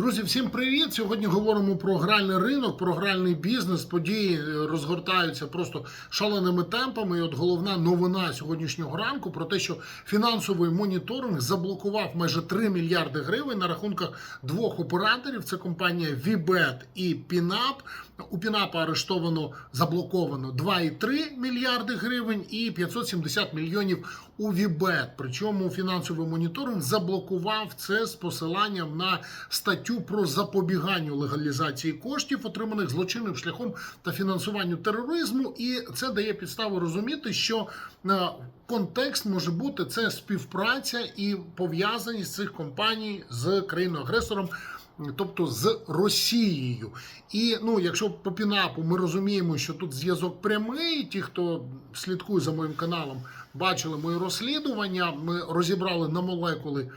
Друзі, всім привіт! Сьогодні говоримо про гральний ринок, про гральний бізнес. Події е, розгортаються просто шаленими темпами. І от головна новина сьогоднішнього ранку про те, що фінансовий моніторинг заблокував майже 3 мільярди гривень на рахунках двох операторів. Це компанія Vbet і Pinap. У Pinap арештовано заблоковано 2,3 мільярди гривень і 570 мільйонів у Vbet. Причому фінансовий моніторинг заблокував це з посиланням на статтю про запобігання легалізації коштів, отриманих злочинним шляхом та фінансуванню тероризму. І це дає підставу розуміти, що е, контекст може бути це співпраця і пов'язаність цих компаній з країною-агресором. Тобто з Росією, і ну, якщо по пінапу ми розуміємо, що тут зв'язок прямий. Ті, хто слідкує за моїм каналом, бачили мої розслідування. Ми розібрали на молекули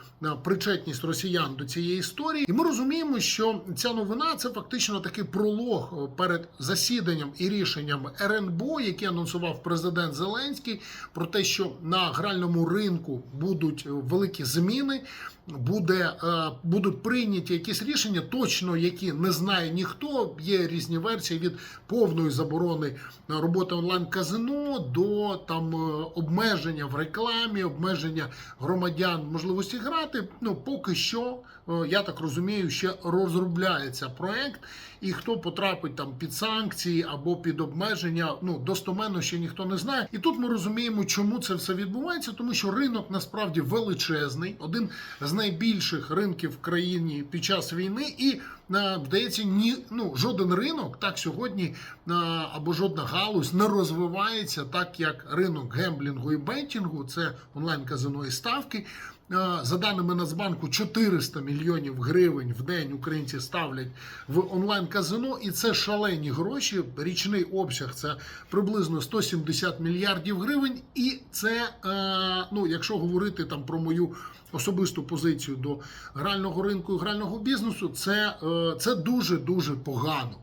причетність росіян до цієї історії, і ми розуміємо, що ця новина це фактично такий пролог е, перед засіданням і рішенням РНБО, яке анонсував президент Зеленський, про те, що на гральному ринку будуть е, великі зміни. Буде е, будуть прийняті якісь рішення, точно які не знає ніхто. Є різні версії від повної заборони роботи онлайн казино до там е, обмеження в рекламі, обмеження громадян можливості грати. Ну поки що, я так розумію, ще розробляється проект, і хто потрапить там під санкції або під обмеження, ну достоменно ще ніхто не знає. І тут ми розуміємо, чому це все відбувається, тому що ринок насправді величезний, один з найбільших ринків в країні під час війни, і е, здається, ні ну жоден ринок так сьогодні е, або жодна галузь не розвивається так, як ринок гемблінгу і бетінгу, це онлайн казино і ставки. Е, За даними Нацбанку, 400 мільйонів гривень в день українці ставлять в онлайн казино, і це шалені гроші. Річний обсяг це приблизно 170 мільярдів гривень. І це, е, ну якщо говорити там про мою особисту позицію до грального ринку і грального бізнесу, це, е, це дуже дуже погано.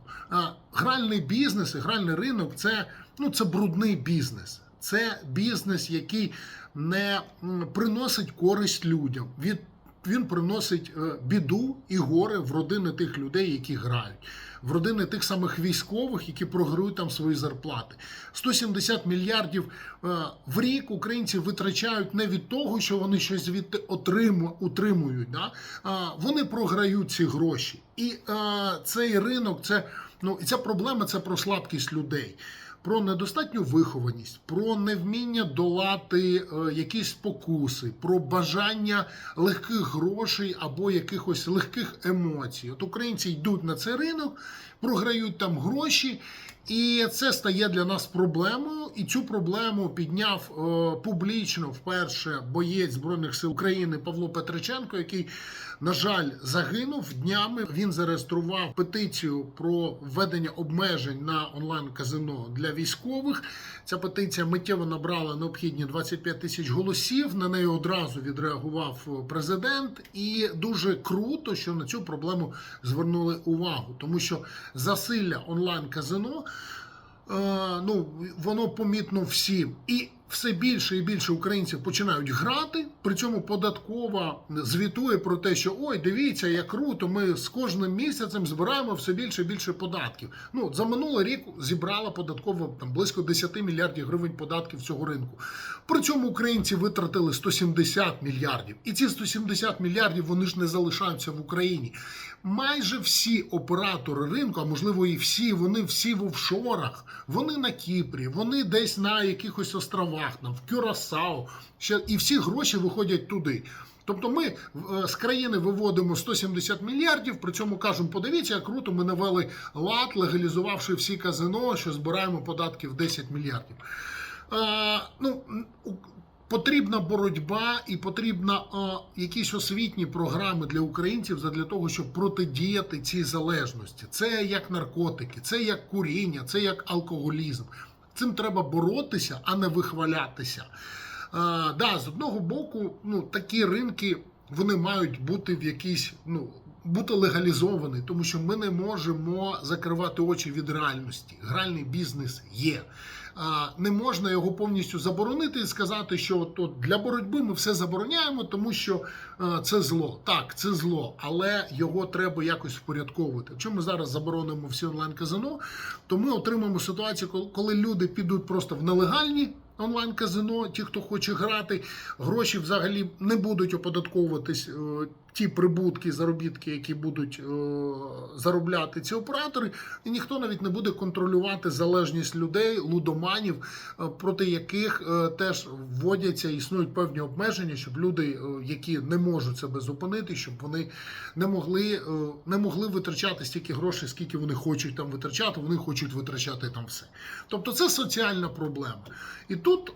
Гральний бізнес і гральний ринок це, ну, це брудний бізнес. Це бізнес, який не приносить користь людям. Він приносить е, біду і горе в родини тих людей, які грають, в родини тих самих військових, які програють там свої зарплати. 170 мільярдів е, в рік українці витрачають не від того, що вони щось звідти отриму, утримують. Да? Вони програють ці гроші. І е, цей ринок, це ну і ця проблема це про слабкість людей про недостатню вихованість, про невміння долати е, якісь спокуси, про бажання легких грошей або якихось легких емоцій. От українці йдуть на цей ринок, програють там гроші. І це стає для нас проблемою. І цю проблему підняв е, публічно вперше боєць збройних сил України Павло Петриченко, який, на жаль, загинув днями. Він зареєстрував петицію про введення обмежень на онлайн казино для військових. Ця петиція миттєво набрала необхідні 25 тисяч голосів. На неї одразу відреагував президент, і дуже круто, що на цю проблему звернули увагу, тому що засилля онлайн казино. Е, ну, воно помітно всім. І все більше і більше українців починають грати. При цьому податкова звітує про те, що ой, дивіться, як круто, ми з кожним місяцем збираємо все більше і більше податків. Ну, за минулий рік зібрала податкова там близько 10 мільярдів гривень податків цього ринку. При цьому українці витратили 170 мільярдів. І ці 170 мільярдів вони ж не залишаються в Україні. Майже всі оператори ринку, а можливо і всі, вони всі в офшорах, вони на Кіпрі, вони десь на якихось островах, там в Кюрасао, ще і всі гроші виходять туди. Тобто ми е, з країни виводимо 170 мільярдів, при цьому кажемо, подивіться, як круто ми навели лад, легалізувавши всі казино, що збираємо податки в 10 мільярдів. Е, ну, Потрібна боротьба і потрібна е, якісь освітні програми для українців для того, щоб протидіяти цій залежності. Це як наркотики, це як куріння, це як алкоголізм. Цим треба боротися, а не вихвалятися. Е, да, з одного боку, ну такі ринки вони мають бути в якійсь, ну бути легалізований, тому що ми не можемо закривати очі від реальності. Гральний бізнес є. Не можна його повністю заборонити і сказати, що от, от для боротьби ми все забороняємо, тому що е, це зло. Так, це зло, але його треба якось впорядковувати. Якщо ми зараз заборонимо всі онлайн-казино, то ми отримаємо ситуацію, коли- люди підуть просто в нелегальні онлайн-казино, ті, хто хоче грати, гроші взагалі не будуть оподатковуватись. Ті прибутки, заробітки, які будуть е, заробляти ці оператори, і ніхто навіть не буде контролювати залежність людей, лудоманів, е, проти яких е, теж вводяться, існують певні обмеження, щоб люди, які не можуть себе зупинити, щоб вони не могли, не могли витрачати стільки грошей, скільки вони хочуть там витрачати, вони хочуть витрачати там все. Тобто це соціальна проблема. І тут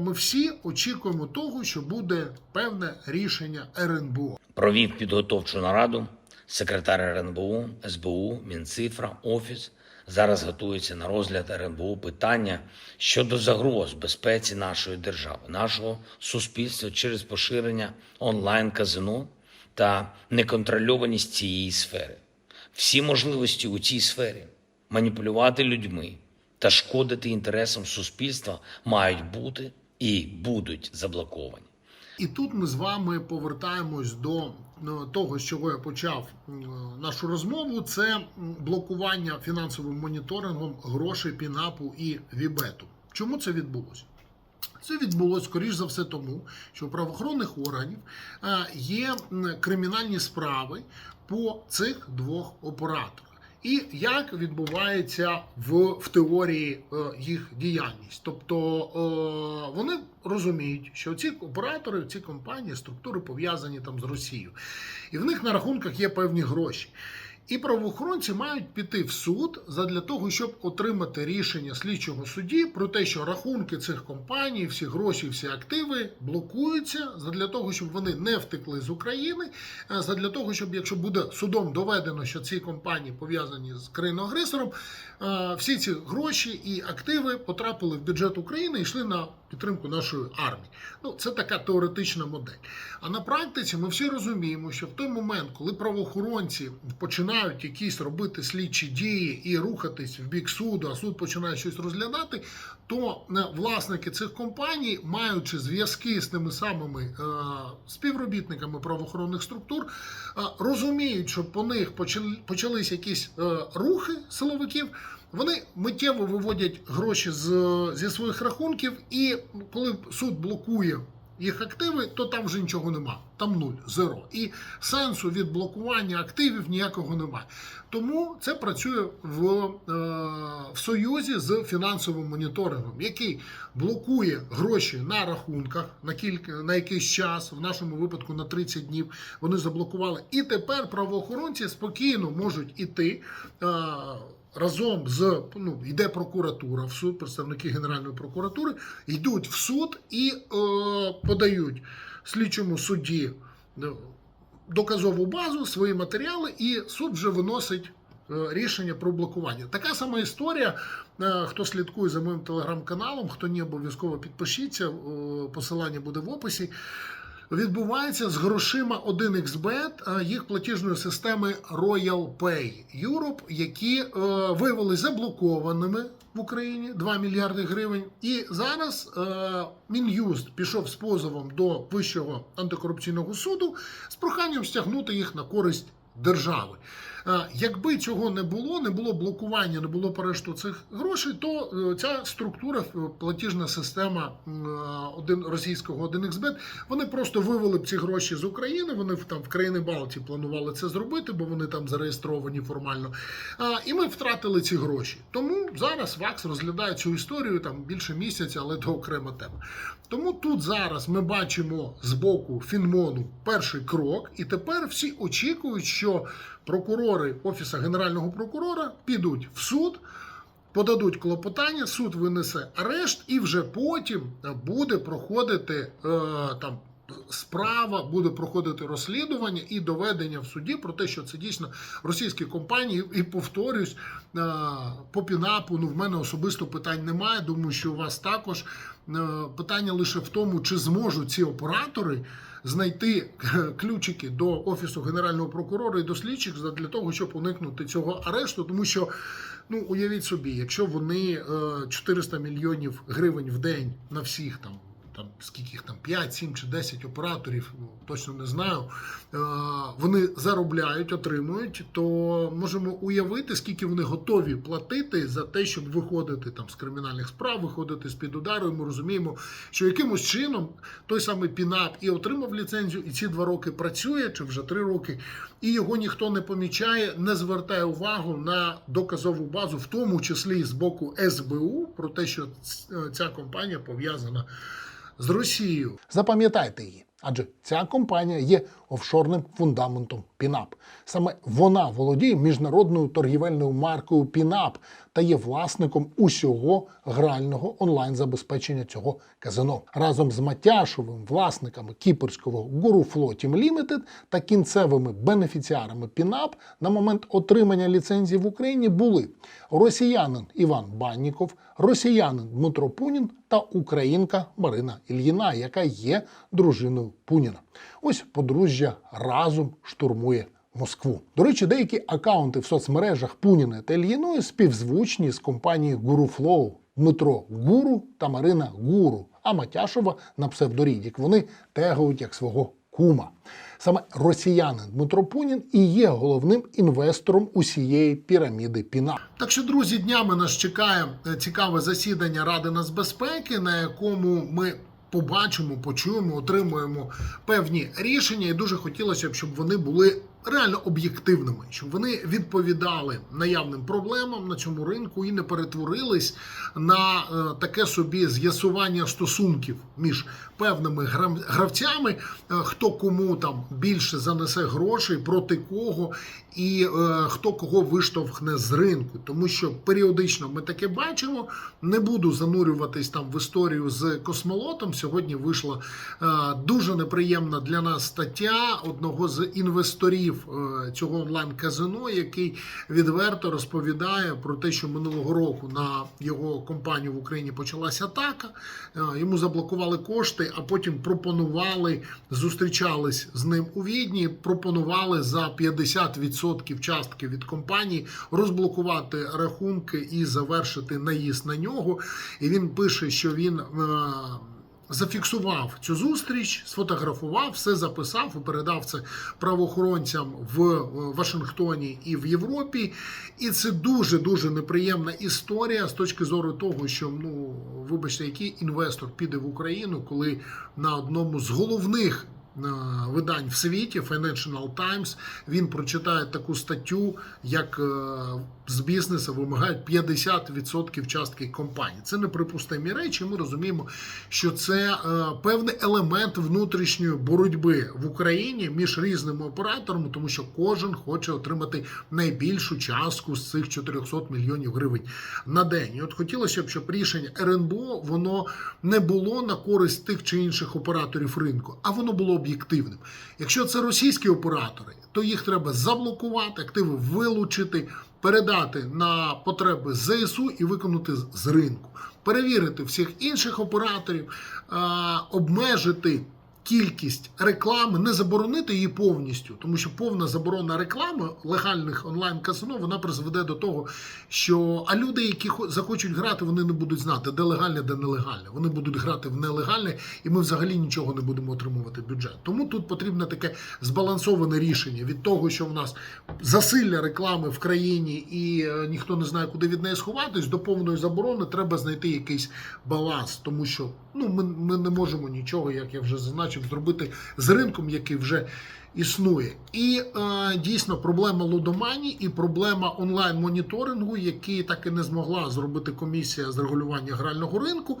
ми всі очікуємо того, що буде певне рішення РНБО. Провів підготовчу нараду секретар РНБУ, СБУ, Мінцифра, Офіс. Зараз готується на розгляд РНБУ питання щодо загроз безпеці нашої держави, нашого суспільства через поширення онлайн-казино та неконтрольованість цієї сфери. Всі можливості у цій сфері маніпулювати людьми та шкодити інтересам суспільства мають бути і будуть заблоковані. І тут ми з вами повертаємось до е, того, з чого я почав е, нашу розмову. Це блокування фінансовим моніторингом грошей Пінапу і Вібету. Чому це відбулося? Це відбулося, скоріш за все, тому, що у правоохоронних органів е, є кримінальні справи по цих двох операторах. І як відбувається в, в теорії е, їх діяльність? Тобто е, вони розуміють, що ці оператори, ці компанії, структури пов'язані там з Росією, і в них на рахунках є певні гроші. І правоохоронці мають піти в суд задля того, щоб отримати рішення слідчого судді про те, що рахунки цих компаній, всі гроші, всі активи блокуються задля того, щоб вони не втекли з України, е, задля того, щоб якщо буде судом доведено, що ці компанії пов'язані з країною-агресором, е, всі ці гроші і активи потрапили в бюджет України і йшли на підтримку нашої армії. Ну, це така теоретична модель. А на практиці ми всі розуміємо, що в той момент, коли правоохоронці починають якісь робити слідчі дії і рухатись в бік суду, а суд починає щось розглядати, то е, власники цих компаній, маючи зв'язки з тими самими е, співробітниками правоохоронних структур, е, розуміють, що по них почали, почались якісь рухи силовиків. Вони миттєво виводять гроші з, зі своїх рахунків, і коли суд блокує їх активи, то там вже нічого нема. Там нуль, зеро. І сенсу від блокування активів ніякого немає. Тому це працює в, е, в союзі з фінансовим моніторингом, який блокує гроші на рахунках на кілька на якийсь час, в нашому випадку на 30 днів. Вони заблокували. І тепер правоохоронці спокійно можуть іти. Е, разом з ну йде прокуратура в суд, представники Генеральної прокуратури йдуть в суд і е, подають слідчому судді е, доказову базу, свої матеріали, і суд вже виносить. е, Рішення про блокування. Така сама історія. е, Хто слідкує за моїм телеграм-каналом, хто ні, обов'язково підпишіться. Посилання буде в описі відбувається з грошима 1xBet їх платіжної системи Royal Pay Europe, які е, виявилися заблокованими в Україні 2 мільярди гривень. І зараз е, Мін'юст пішов з позовом до Вищого антикорупційного суду з проханням стягнути їх на користь держави. Е, Якби цього не було, не було блокування, не було перешту цих грошей, то е, ця структура, е, платіжна система один російського 1xBet, вони просто вивели б ці гроші з України. Вони там в країни Балтії планували це зробити, бо вони там зареєстровані формально. І ми втратили ці гроші. Тому зараз ВАКС розглядає цю історію там більше місяця, але то окрема тема. Тому тут зараз ми бачимо з боку Фінмону перший крок, і тепер всі очікують, що прокурори Офісу Генерального прокурора підуть в суд. Подадуть клопотання, суд винесе арешт, і вже потім буде проходити е, там справа, буде проходити розслідування і доведення в суді про те, що це дійсно російські компанії. І повторюсь, е, по пінапу, ну в мене особисто питань немає. Думаю, що у вас також Е, питання лише в тому, чи зможуть ці оператори знайти ключики до офісу генерального прокурора і до слідчих для того, щоб уникнути цього арешту, тому що. Ну, уявіть собі, якщо вони е, 400 мільйонів гривень в день на всіх там, там скільки їх там 5, 7 чи 10 операторів, ну, точно не знаю, е, вони заробляють, отримують, то можемо уявити, скільки вони готові платити за те, щоб виходити там з кримінальних справ, виходити з під удару. І ми розуміємо, що якимось чином той самий Пінап і отримав ліцензію, і ці два роки працює, чи вже три роки, і його ніхто не помічає, не звертає увагу на доказову базу, в тому числі з боку СБУ, про те, що ця компанія пов'язана з Росією. Запам'ятайте її, адже ця компанія є офшорним фундаментом Пінап. Саме вона володіє міжнародною торгівельною маркою Пінап та є власником усього грального онлайн-забезпечення цього казино. Разом з Матяшовим, власниками Guru Flow Team Limited та кінцевими бенефіціарами Пінап на момент отримання ліцензії в Україні були росіянин Іван Банніков, росіянин Дмитро Пунін та українка Марина Ільїна, яка є дружиною Пуніна. Ось подружжя разом штурмує Москву. До речі, деякі акаунти в соцмережах Пуніна та Ільїної співзвучні з компанією GuruFlow. Дмитро Гуру та Марина Гуру, а Матяшова на псевдорідік вони тегають як свого кума. Саме росіянин Дмитро Пунін і є головним інвестором усієї піраміди Піна. Так що, друзі, днями нас чекає е, цікаве засідання Ради нацбезпеки, на якому ми побачимо, почуємо, отримуємо певні рішення, і дуже хотілося б, щоб вони були реально об'єктивними, щоб вони відповідали наявним проблемам на цьому ринку і не перетворились на е, таке собі з'ясування стосунків між певними гравцями, е, хто кому там більше занесе грошей, проти кого, і е, хто кого виштовхне з ринку. Тому що періодично ми таке бачимо. Не буду занурюватись там в історію з космолотом. Сьогодні вийшла дуже неприємна для нас стаття одного з інвесторів е, цього онлайн-казино, який відверто розповідає про те, що минулого року на його компанію в Україні почалася атака. Е, Йому заблокували кошти, а потім пропонували, зустрічались з ним у Відні, пропонували за 50% частки від компанії розблокувати рахунки і завершити наїзд на нього. І він пише, що він. Зафіксував цю зустріч, сфотографував, все записав і передав це правоохоронцям в е, Вашингтоні і в Європі. І це дуже дуже неприємна історія з точки зору того, що ну вибачте, який інвестор піде в Україну, коли на одному з головних видань в світі Financial Times він прочитає таку статтю, як е, з бізнесу вимагають 50% частки компанії. Це неприпустимі речі. Ми розуміємо, що це е, певний елемент внутрішньої боротьби в Україні між різними операторами, тому що кожен хоче отримати найбільшу частку з цих 400 мільйонів гривень на день. І от хотілося б, щоб рішення РНБО воно не було на користь тих чи інших операторів ринку, а воно було об'єктивним. Якщо це російські оператори, то їх треба заблокувати, активи вилучити, передати на потреби ЗСУ і виконати з- ринку, перевірити всіх інших операторів, обмежити. Кількість реклами не заборонити її повністю, тому що повна заборона реклами легальних онлайн казино вона призведе до того, що а люди, які хо- захочуть грати, вони не будуть знати, де легальне, де нелегальне. Вони будуть грати в нелегальне, і ми взагалі нічого не будемо отримувати бюджет. Тому тут потрібно таке збалансоване рішення від того, що в нас засилля реклами в країні і е, ніхто не знає, куди від неї сховатись, до повної заборони треба знайти якийсь баланс, тому що ну ми, ми не можемо нічого, як я вже зазначив, зробити з ринком, який вже існує. І е, дійсно проблема лудомані і проблема онлайн-моніторингу, який так і не змогла зробити комісія з регулювання грального ринку.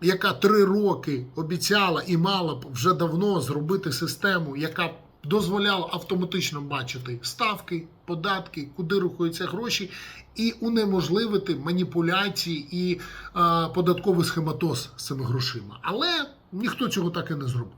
Яка три роки обіцяла і мала б вже давно зробити систему, яка дозволяла автоматично бачити ставки, податки, куди рухаються гроші, і унеможливити маніпуляції і е, податковий схематоз з цими грошима. Але ніхто цього так і не зробив.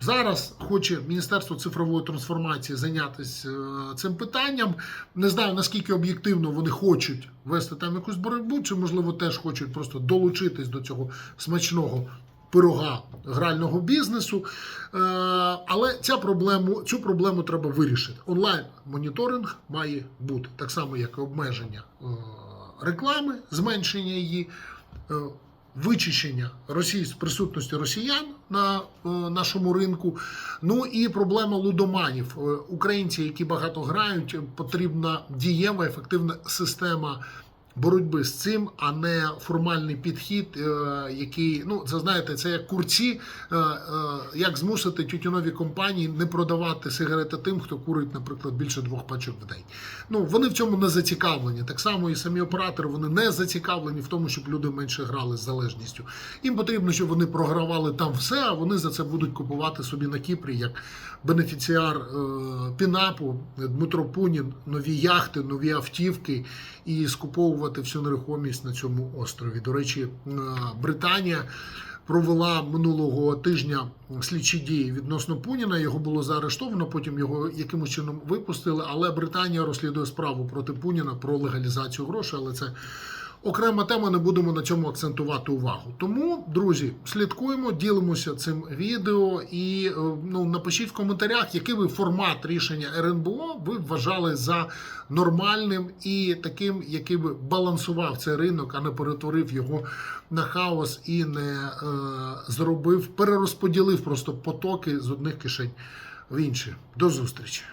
Зараз хоче Міністерство цифрової трансформації зайнятися е, цим питанням. Не знаю наскільки об'єктивно вони хочуть вести там якусь боротьбу, чи можливо теж хочуть просто долучитись до цього смачного пирога грального бізнесу. Е, Але ця проблему, цю проблему треба вирішити. Онлайн моніторинг має бути так само, як і обмеження е, реклами, зменшення її. Вичищення з присутності росіян на е, нашому ринку. Ну і проблема лудоманів. Е, Українці, які багато грають, потрібна дієва, ефективна система боротьби з цим, а не формальний підхід, е, який ну це знаєте, це як курці, е, е, як змусити тютюнові компанії не продавати сигарети тим, хто курить, наприклад, більше двох пачок в день. Ну вони в цьому не зацікавлені. Так само і самі оператори вони не зацікавлені в тому, щоб люди менше грали з залежністю. Їм потрібно, щоб вони програвали там все, а вони за це будуть купувати собі на Кіпрі як бенефіціар Пінапу, Дмитро Пунін, нові яхти, нові автівки і скуповувати всю нерухомість на цьому острові. До речі, е, Британія. Провела минулого тижня слідчі дії відносно Пуніна. Його було заарештовано. Потім його якимось чином випустили. Але Британія розслідує справу проти Пуніна про легалізацію грошей. Але це окрема тема. Не будемо на цьому акцентувати увагу. Тому, друзі, слідкуємо, ділимося цим відео і е, ну напишіть в коментарях, який ви формат рішення РНБО ви вважали за нормальним і таким, який би балансував цей ринок, а не перетворив його на хаос і не е, зробив, перерозподілив просто потоки з одних кишень в інші. До зустрічі.